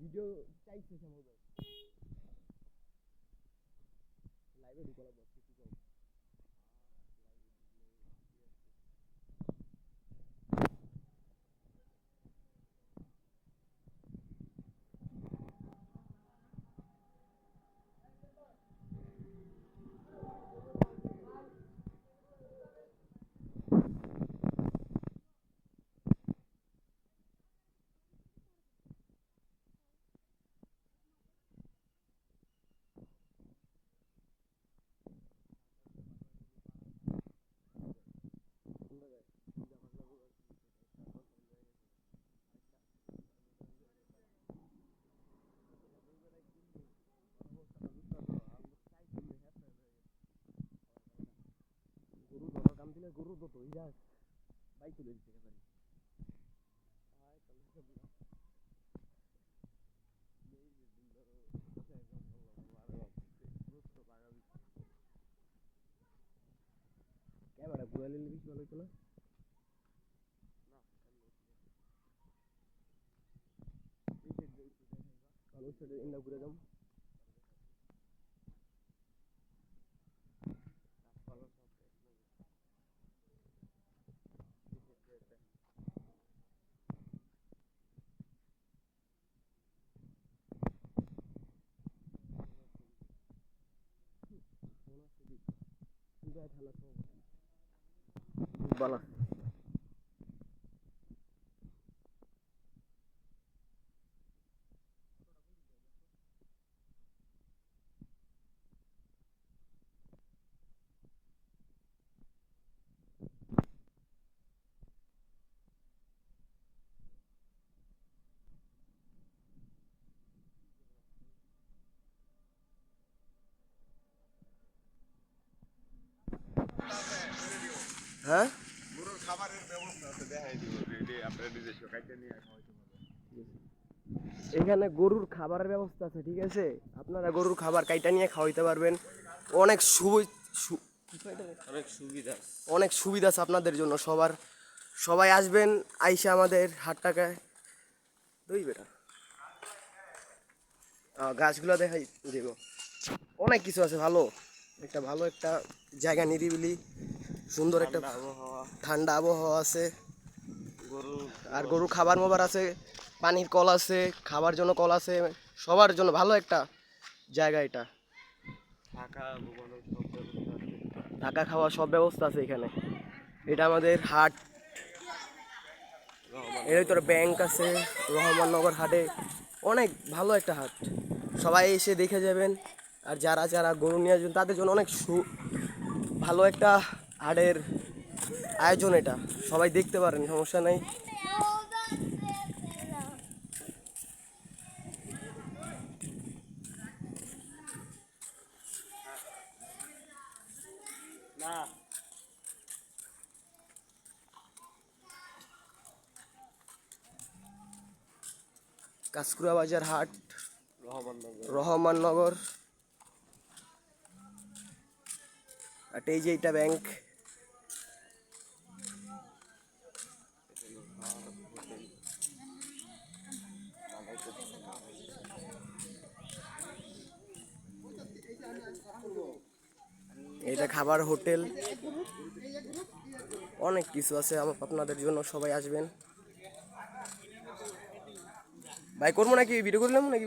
Video চাইছে ভাই লাইভে ঢুকা লাগবে কিছু কম গরু ধরার কাম দিলে গরু তো তো ইরা বাইক তুলে দিতে পারি ক্যামেরা ঘুরে নিলে বেশি ভালো হতো না ভালো সেটা ইন্ডা ঘুরে যাম বালা। হ্যাঁ? গরুর খাবারের ব্যবস্থা দেখাই দিব রেডি আপনারা নিয়ে এখানে গরুর খাবারের ব্যবস্থা আছে ঠিক আছে? আপনারা গরুর খাবার কাইটা নিয়ে খাওয়াইতে পারবেন। অনেক সুবি- অনেক সুবিধা অনেক সুবিধা আছে আপনাদের জন্য সবার সবাই আসবেন আইসা আমাদের হাট টাকায় দুই বেটা গাছগুলো দেখাই দেব। অনেক কিছু আছে ভালো। একটা ভালো একটা জায়গা নিরিবিলি। সুন্দর একটা ঠান্ডা আবহাওয়া। আছে। গরু আর গরু খাবার মোবার আছে পানির কল আছে খাবার জন্য কল আছে সবার জন্য ভালো একটা জায়গা এটা। থাকা ঘুমানোর সব ব্যবস্থা। আছে খাওয়া সব ব্যবস্থা আছে এখানে। এটা আমাদের হাট। এর ভিতরে ব্যাংক আছে রহমাননগর হাটে। অনেক ভালো একটা হাট। সবাই এসে দেখে যাবেন। আর যারা যারা গরু নিয়ে আসবেন তাদের জন্য অনেক সু ভালো একটা হাটের আয়োজন এটা। সবাই দেখতে পারেন, সমস্যা নেই। কাঁচকুড়া বাজার হাট, রহমাননগর। আর এই যে এটা ব্যাংক এটা খাবার হোটেল। অনেক কিছু আছে আপনাদের জন্য সবাই আসবেন। ভাই, করব নাকি? ভিডিও করলাম নাকি?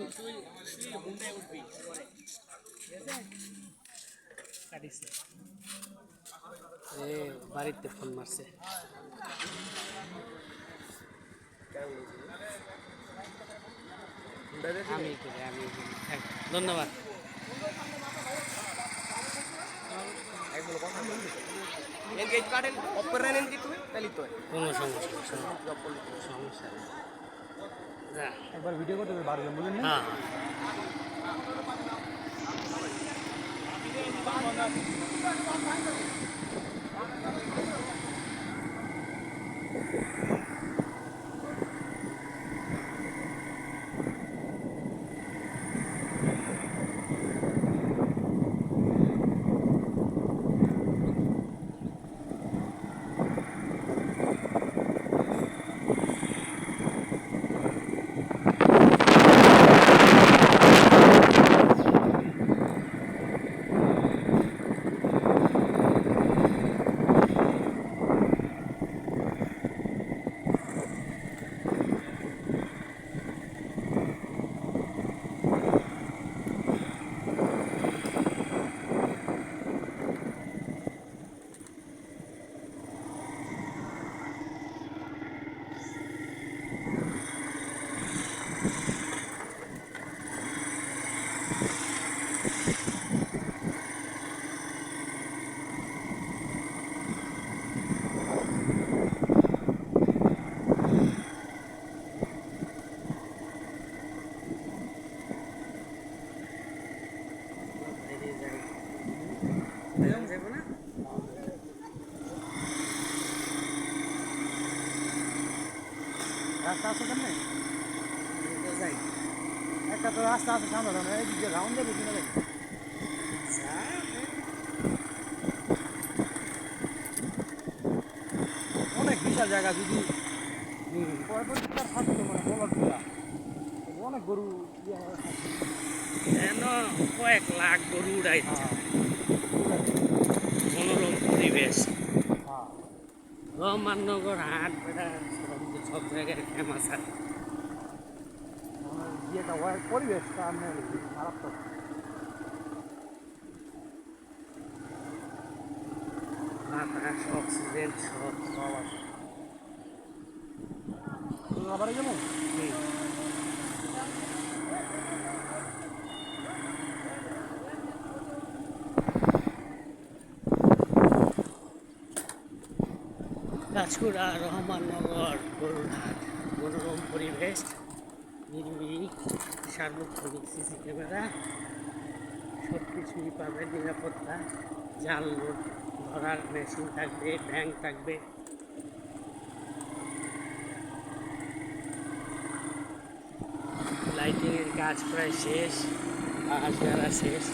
বাড়িতে ফোন মারছে। আমি আমি ধন্যবাদ। কোনো সমস্যা সমস্যা একবার ভিডিও করতে হবে বারো জন রাস্তা আছে কেমনে একটা তো রাস্তা আছে সামনে এই দিকে রাউন্ড যাবে কিনা দেখি যা বিশাল জায়গা যদি থাকতো মানে বলার অনেক গরু থাকতো। কয়েক লাখ গরু উড়াইছে। হ্যাঁ। মনোরম পরিবেশ। হ্যাঁ। রহমাননগর হাট বেড়া সব- জায়গায় ফেমাস আর ইয়েটা হয় পরিবেশটা আমি মারাত্মক। বাতাস অক্সিজেন সব। সব আছে যেমন হুম। রাজপুরা রহমাননগর গরুরহাট মনোরম পরিবেশ, নিরিবিলি, সার্বক্ষণিক সিসি ক্যামেরা সব কিছুই পাবে নিরাপত্তা, জাল ধরার মেশিন থাকবে, ব্যাংক থাকবে লাইটিংয়ের কাজ প্রায় শেষ বাঁশ গাড়া শেষ।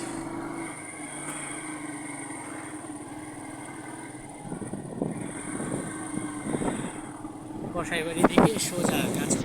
কষাই বাড়ি থেকে সোজা কাছে